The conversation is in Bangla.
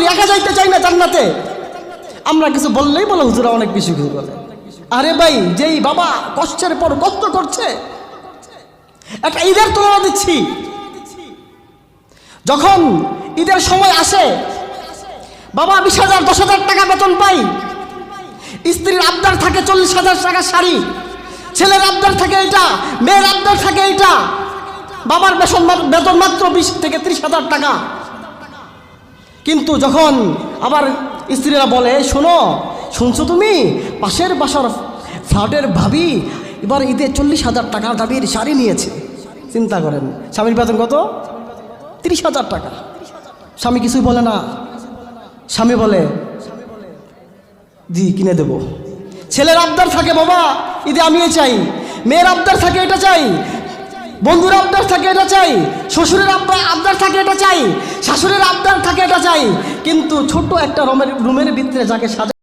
করি একা যাইতে চাই না জান্নাতে। আমরা কিছু বললেই বলে হুজুরা অনেক বেশি কিছু বলে। আরে ভাই, যেই বাবা কষ্টের পর কষ্ট করছে, একটা ঈদের তুলনা দিচ্ছি। যখন ঈদের সময় আসে, বাবা বিশ হাজার, দশ হাজার টাকা বেতন পাই। স্ত্রীর আবদার থাকে চল্লিশ হাজার টাকা শাড়ি। ছেলের আবদার থাকে এটা মেয়ের আবদার থাকে এটা বাবার বেতন বেতন মাত্র বিশ থেকে ত্রিশ হাজার টাকা। কিন্তু যখন আবার স্ত্রীরা বলে, শোনো, শুনছো তুমি? পাশের বাসার ফ্ল্যাটের ভাবি এবার ঈদে চল্লিশ হাজার টাকা দাবির শাড়ি নিয়েছে। চিন্তা করেন, স্বামীর বেতন কত? তিরিশ হাজার টাকা। স্বামী কিছুই বলে না। স্বামী বলে, জি, কিনে দেব। ছেলের আবদার থাকে, বাবা, ঈদে আমি এই চাই। মেয়ের আবদার থাকে, এটা চাই। বন্ধুর আবদার থাকে, এটা চাই। শ্বশুরের আবদার থাকে, এটা চাই। শাশুড়ির আবদার থাকে, এটা কিন্তু ছোট্ট একটা রুমের রুমের ভিতরে যাকে সাজা